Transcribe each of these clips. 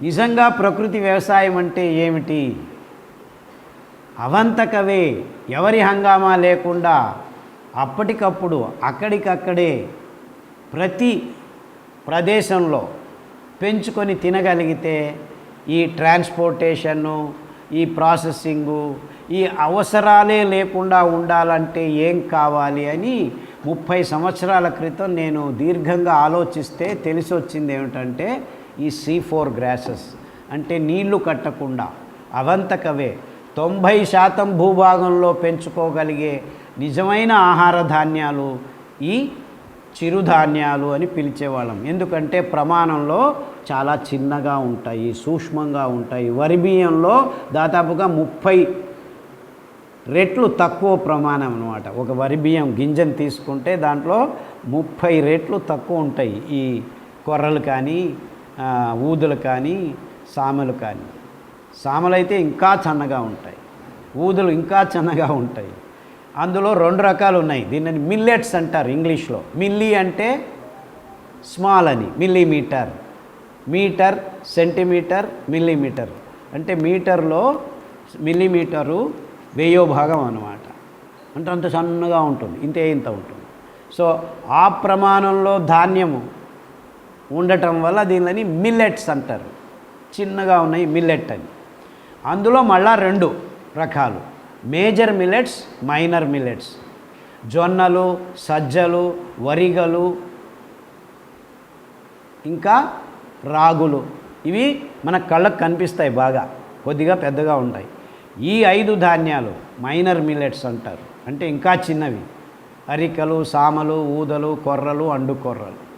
నిజంగా ప్రకృతి వ్యవసాయం అంటే ఏమిటి? అవంతకవే ఎవరి హంగామా లేకుండా అప్పటికప్పుడు అక్కడికక్కడే ప్రతి ప్రదేశంలో పెంచుకొని తినగలిగితే ఈ ట్రాన్స్పోర్టేషను ఈ ప్రాసెసింగు ఈ అవసరాలే లేకుండా ఉండాలంటే ఏం కావాలి అని ముప్పై సంవత్సరాల క్రితం నేను దీర్ఘంగా ఆలోచిస్తే తెలిసి వచ్చింది ఏమిటంటే ఈ సీ ఫోర్ గ్రాసెస్. అంటే నీళ్ళు కట్టకుండా అవంతకవే తొంభై శాతం భూభాగంలో పెంచుకోగలిగే నిజమైన ఆహార ధాన్యాలు ఈ చిరుధాన్యాలు అని పిలిచేవాళ్ళం. ఎందుకంటే ప్రమాణంలో చాలా చిన్నగా ఉంటాయి సూక్ష్మంగా ఉంటాయి. వరి బియ్యంలో దాదాపుగా ముప్పై రెట్లు తక్కువ ప్రమాణం అనమాట ఒక వరి బియ్యం గింజను తీసుకుంటే దాంట్లో ముప్పై రెట్లు తక్కువ ఉంటాయి. ఈ కొర్రలు కానీ ఊదులు కానీ సామెలు కానీ. సామలు అయితే ఇంకా చన్నగా ఉంటాయి. ఊదులు ఇంకా చిన్నగా ఉంటాయి. అందులో రెండు రకాలు ఉన్నాయి. దీనిని మిల్లెట్స్ అంటారు ఇంగ్లీష్లో. మిల్లీ అంటే స్మాల్ అని మిల్లీమీటర్. Metre centimetre millimetre. అంటే మీటర్లో మిల్లీమీటరు వెయ్యో భాగం అన్నమాట. అంటే అంత సన్నగా ఉంటుంది ఇంతే ఇంత ఉంటుంది. సో ఆ ప్రమాణంలో ధాన్యము ఉండటం వల్ల దీనిని మిల్లెట్స్ అంటారు. చిన్నగా ఉన్నాయి మిల్లెట్ అని. అందులో మళ్ళా రెండు రకాలు. Major millets minor millets. జొన్నలు సజ్జలు వరిగలు ఇంకా రాగులు. ఇవి మన కళ్ళకు కనిపిస్తాయి బాగా కొద్దిగా పెద్దగా ఉంటాయి. ఈ ఐదు ధాన్యాలు మైనర్ మిల్లెట్స్ అంటారు. అంటే ఇంకా చిన్నవి. అరికలు సామలు ఊదలు కొర్రలు అండు కొర్రలు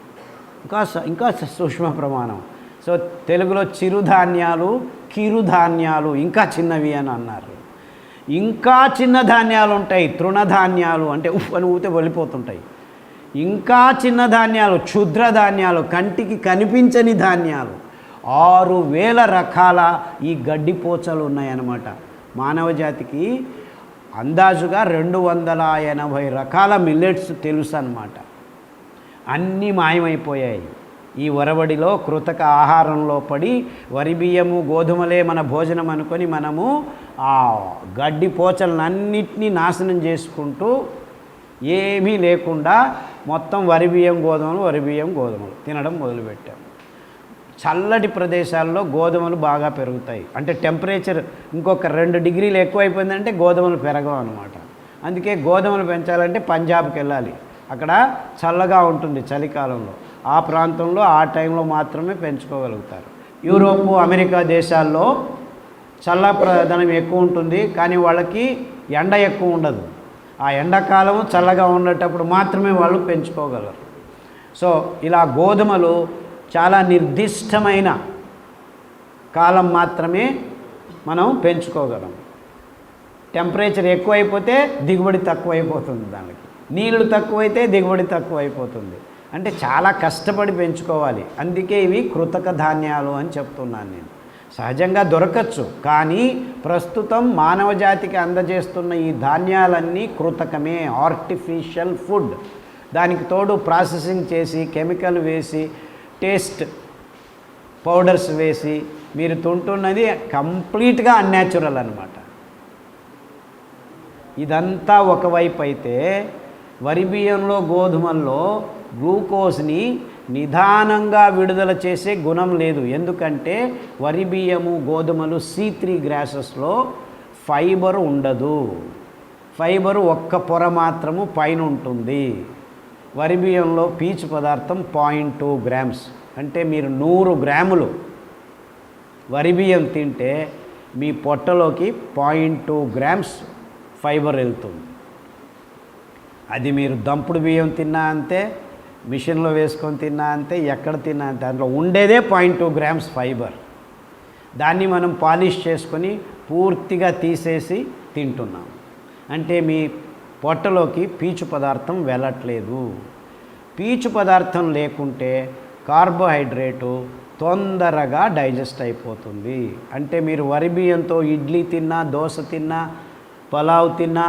ఇంకా ఇంకా సూక్ష్మ ప్రమాణం. సో తెలుగులో చిరుధాన్యాలు కిరుధాన్యాలు ఇంకా చిన్నవి అని అన్నారు. ఇంకా చిన్న ధాన్యాలు ఉంటాయి తృణధాన్యాలు అంటే ఉఫ్ అని ఊతే వెళ్ళిపోతుంటాయి. ఇంకా చిన్న ధాన్యాలు క్షుద్ర ధాన్యాలు కంటికి కనిపించని ధాన్యాలు. ఆరు వేల రకాల ఈ గడ్డిపోచలు ఉన్నాయన్నమాట. మానవ జాతికి అందాజుగా రెండు వందల ఎనభై రకాల మిల్లెట్స్ తెలుసు అనమాట అన్నీ మాయమైపోయాయి. ఈ వరవడిలో కృతక ఆహారంలో పడి వరి బియ్యము గోధుమలే మన భోజనం అనుకొని మనము ఆ గడ్డి పోచలన్నింటినీ నాశనం చేసుకుంటూ ఏమీ లేకుండా మొత్తం వరి బియ్యం గోధుమలు వరి బియ్యం గోధుమలు తినడం మొదలుపెట్టాం. చల్లటి ప్రదేశాల్లో గోధుమలు బాగా పెరుగుతాయి. అంటే టెంపరేచర్ ఇంకొక రెండు డిగ్రీలు ఎక్కువైపోయిందంటే గోధుమలు పెరగవు అనమాట అందుకే గోధుమలు పెంచాలంటే పంజాబ్కి వెళ్ళాలి. అక్కడ చల్లగా ఉంటుంది చలికాలంలో. ఆ ప్రాంతంలో ఆ టైంలో మాత్రమే పెంచుకోగలుగుతారు. యూరోపు అమెరికా దేశాల్లో చల్ల ప్రధానం ఎక్కువ ఉంటుంది. కానీ వాళ్ళకి ఎండ ఎక్కువ ఉండదు. ఆ ఎండాకాలం చల్లగా ఉండేటప్పుడు మాత్రమే వాళ్ళు పెంచుకోగలరు. సో ఇలా గోధుమలు చాలా నిర్దిష్టమైన కాలం మాత్రమే మనం పెంచుకోగలం. టెంపరేచర్ ఎక్కువైపోతే దిగుబడి తక్కువైపోతుంది దానికి. నీళ్ళు తక్కువైతే దిగుబడి తక్కువైపోతుంది. అంటే చాలా కష్టపడి పెంచుకోవాలి. అందుకే ఇవి కృతక ధాన్యాలు అని చెప్తున్నాను నేను. సహజంగా దొరకచ్చు. కానీ ప్రస్తుతం మానవ జాతికి అందజేస్తున్న ఈ ధాన్యాలన్నీ కృతకమే ఆర్టిఫిషియల్ ఫుడ్ దానికి తోడు ప్రాసెసింగ్ చేసి కెమికల్ వేసి టేస్ట్ పౌడర్స్ వేసి మీరు తింటున్నది కంప్లీట్గా అన్యాచురల్ అనమాట ఇదంతా ఒకవైపు అయితే వరి బియ్యంలో గోధుమల్లో గ్లూకోజ్ని నిదానంగా విడుదల చేసే గుణం లేదు. ఎందుకంటే వరి బియ్యము గోధుమలు సీ త్రీ గ్రాసెస్లో ఫైబర్ ఉండదు. ఫైబర్ ఒక్క పొర మాత్రము పైన ఉంటుంది. వరి బియ్యంలో పీచు పదార్థం పాయింట్ టూ గ్రామ్స్. అంటే మీరు నూరు గ్రాములు వరి బియ్యం తింటే మీ పొట్టలోకి పాయింట్ టూ గ్రామ్స్ ఫైబర్ వెళ్తుంది. అది మీరు దంపుడు బియ్యం తిన్నా అంతే మిషన్లో వేసుకొని తిన్నా అంతే ఎక్కడ తిన్నా అంతే అందులో ఉండేదే పాయింట్ టూ గ్రామ్స్ ఫైబర్. దాన్ని మనం పాలిష్ చేసుకొని పూర్తిగా తీసేసి తింటున్నాం. అంటే మీ పొట్టలోకి పీచు పదార్థం వెళ్ళట్లేదు. పీచు పదార్థం లేకుంటే కార్బోహైడ్రేటు తొందరగా డైజెస్ట్ అయిపోతుంది. అంటే మీరు వరి బియ్యంతో ఇడ్లీ తిన్నా దోశ తిన్నా పలావ్ తిన్నా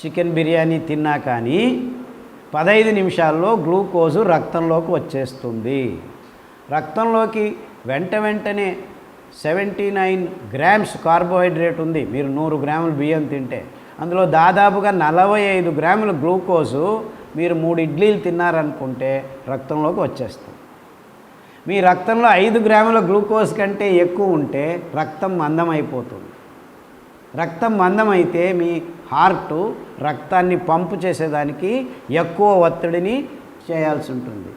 చికెన్ బిర్యానీ తిన్నా కానీ పదహైదు నిమిషాల్లో గ్లూకోజు రక్తంలోకి వచ్చేస్తుంది. రక్తంలోకి వెంట వెంటనే సెవెంటీ నైన్ గ్రామ్స్ కార్బోహైడ్రేట్ ఉంది. మీరు నూరు గ్రాములు బియ్యం తింటే. అందులో దాదాపుగా నలభై ఐదు గ్రాముల గ్లూకోజు మీరు మూడు ఇడ్లీలు తిన్నారనుకుంటే రక్తంలోకి వచ్చేస్తుంది. మీ రక్తంలో ఐదు గ్రాముల గ్లూకోజ్ కంటే ఎక్కువ ఉంటే రక్తం మందమైపోతుంది. రక్తం మందమైతే మీ హార్ట్ రక్తాన్ని పంపు చేసేదానికి ఎక్కువ ఒత్తిడిని చేయాల్సి ఉంటుంది.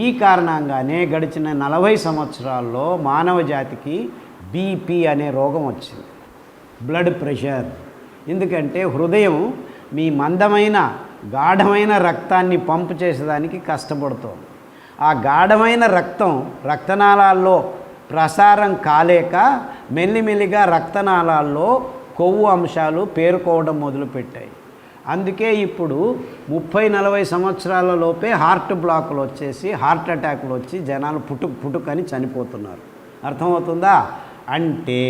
ఈ కారణంగానే గడిచిన నలభై సంవత్సరాల్లో మానవ జాతికి బీపీ అనే రోగం వచ్చింది. Blood pressure. ఎందుకంటే హృదయం మీ మందమైన గాఢమైన రక్తాన్ని పంపు చేసేదానికి కష్టపడుతోంది. ఆ గాఢమైన రక్తం రక్తనాళాల్లో ప్రసారం కాలేక మెల్లిమెల్లిగా రక్తనాళాల్లో కొవ్వు అంశాలు పేరుకోవడం మొదలుపెట్టాయి. అందుకే ఇప్పుడు ముప్పై నలభై సంవత్సరాల లోపే హార్ట్ బ్లాక్లు వచ్చేసి హార్ట్ అటాక్లు వచ్చి జనాలు పుట్టుకు పుట్టుకని చనిపోతున్నారు. అర్థమవుతుందా? అంటే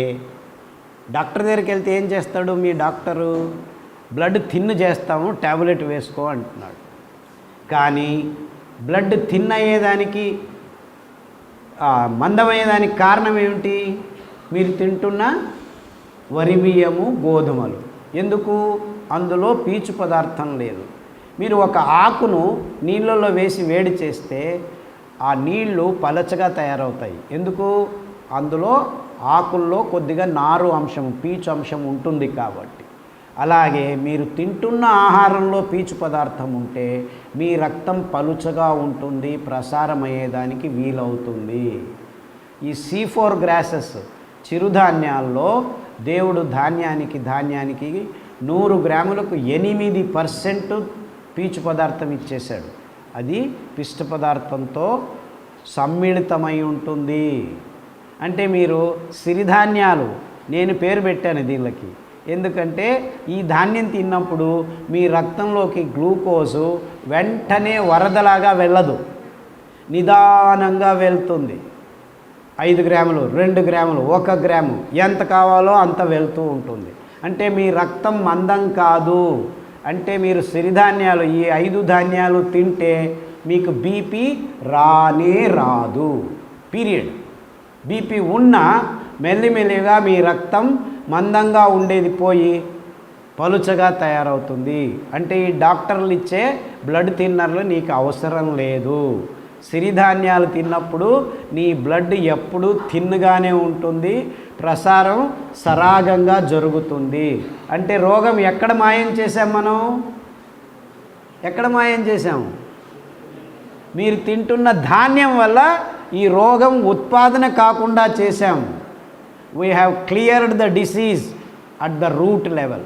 డాక్టర్ దగ్గరికి వెళ్తే ఏం చేస్తాడు మీ డాక్టరు? బ్లడ్ థిన్ చేస్తాము ట్యాబ్లెట్ వేసుకో అంటున్నాడు. కానీ బ్లడ్ థిన్ అయ్యేదానికి మందమయ్యేదానికి కారణం ఏమిటి? మీరు తింటున్న వరి బియ్యము గోధుమలు. ఎందుకు? అందులో పీచు పదార్థం లేదు. మీరు ఒక ఆకును నీళ్ళల్లో వేసి వేడి చేస్తే ఆ నీళ్ళు పలచగా తయారవుతాయి. ఎందుకు? అందులో ఆకుల్లో కొద్దిగా నారు అంశం పీచు అంశం ఉంటుంది కాబట్టి. అలాగే మీరు తింటున్న ఆహారంలో పీచు పదార్థం ఉంటే మీ రక్తం పలుచగా ఉంటుంది ప్రసారం అయ్యేదానికి వీలవుతుంది. ఈ సీ ఫోర్ గ్రాసెస్ చిరుధాన్యాల్లో దేవుడు ధాన్యానికి ధాన్యానికి నూరు గ్రాములకు ఎనిమిది పర్సెంట్ పీచు పదార్థం ఇచ్చేశాడు. అది పిష్ట పదార్థంతో సమ్మిళితమై ఉంటుంది. అంటే మీరు సిరిధాన్యాలు నేను పేరు పెట్టాను దీనికి ఎందుకంటే ఈ ధాన్యం తిన్నప్పుడు మీ రక్తంలోకి గ్లూకోజు వెంటనే వరదలాగా వెళ్ళదు. నిదానంగా వెళ్తుంది. ఐదు గ్రాములు రెండు గ్రాములు ఒక గ్రాము. ఎంత కావాలో అంత వెళ్తూ ఉంటుంది. అంటే మీ రక్తం మందం కాదు. అంటే మీరు సిరిధాన్యాలు ఈ ఐదు ధాన్యాలు తింటే మీకు బీపీ రానే రాదు. పీరియడ్. బీపీ ఉన్న మెల్లిమెల్లిగా మీ రక్తం మందంగా ఉండేది పోయి పలుచగా తయారవుతుంది. అంటే ఈ డాక్టర్లు ఇచ్చే బ్లడ్ థిన్నర్లు నీకు అవసరం లేదు. సిరిధాన్యాలు తిన్నప్పుడు నీ బ్లడ్ ఎప్పుడు థిన్గానే ఉంటుంది ప్రసారం సరాగంగా జరుగుతుంది. అంటే రోగం ఎక్కడ మాయం చేసాం మనం? ఎక్కడ మాయం చేసాం మీరు తింటున్న ధాన్యం వల్ల ఈ రోగం ఉత్పాదన కాకుండా చేశాం. We have cleared the disease at the root level